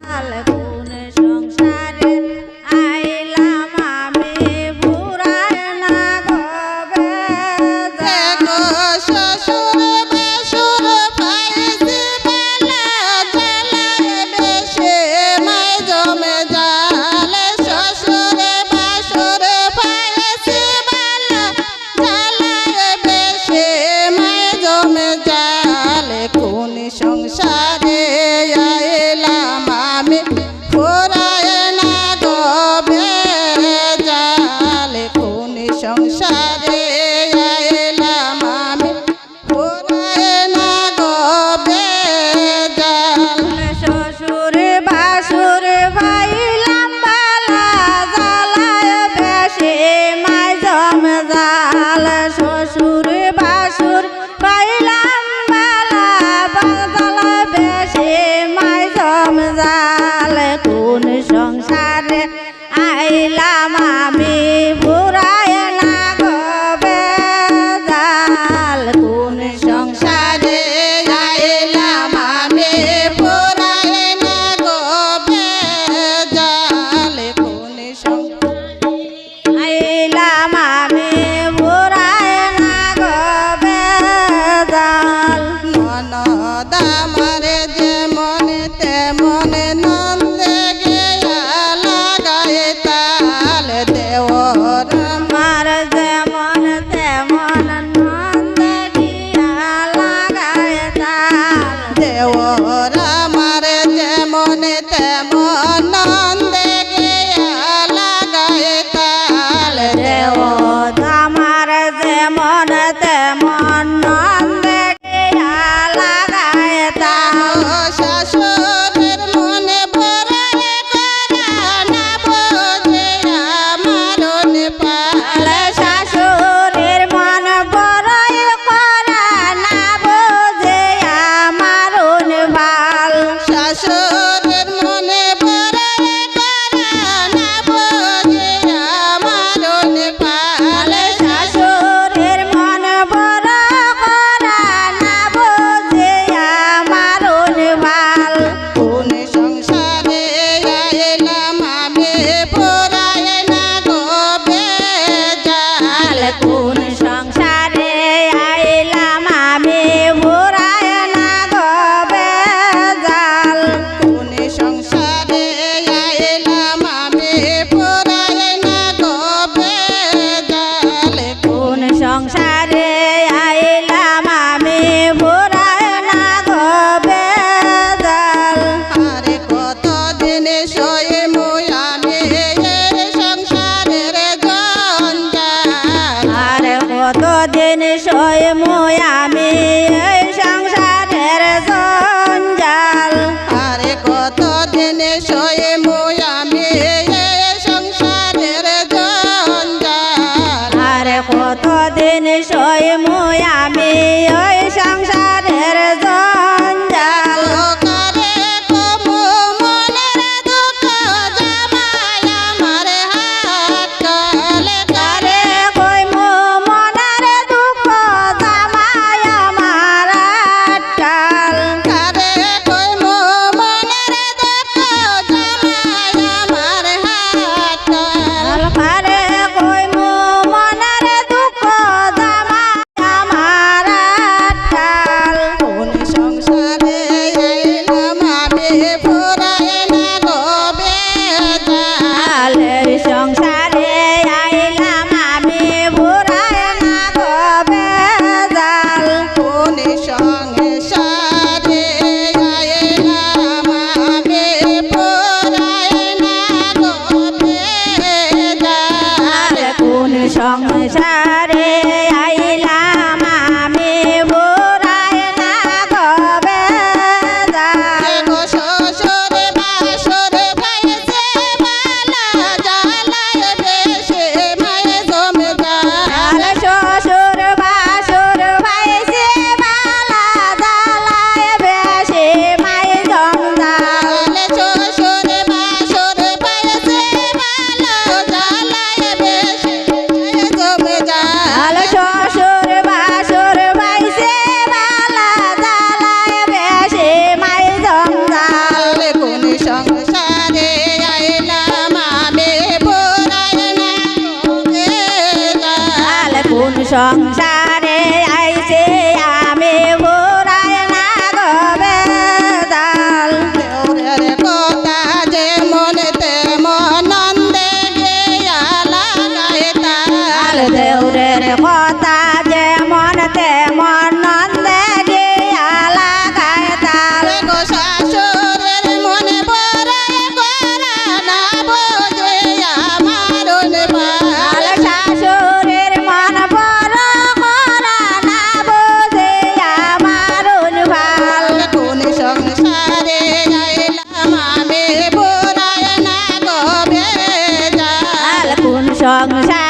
啊，来。Sơn কতদিন সয় আমি এই সংসারের জঞ্জাল? আরে কতদিন সয় আমি এই সংসারের জঞ্জাল? আরে কতদিন সয় আমি ওই সংসারে 放下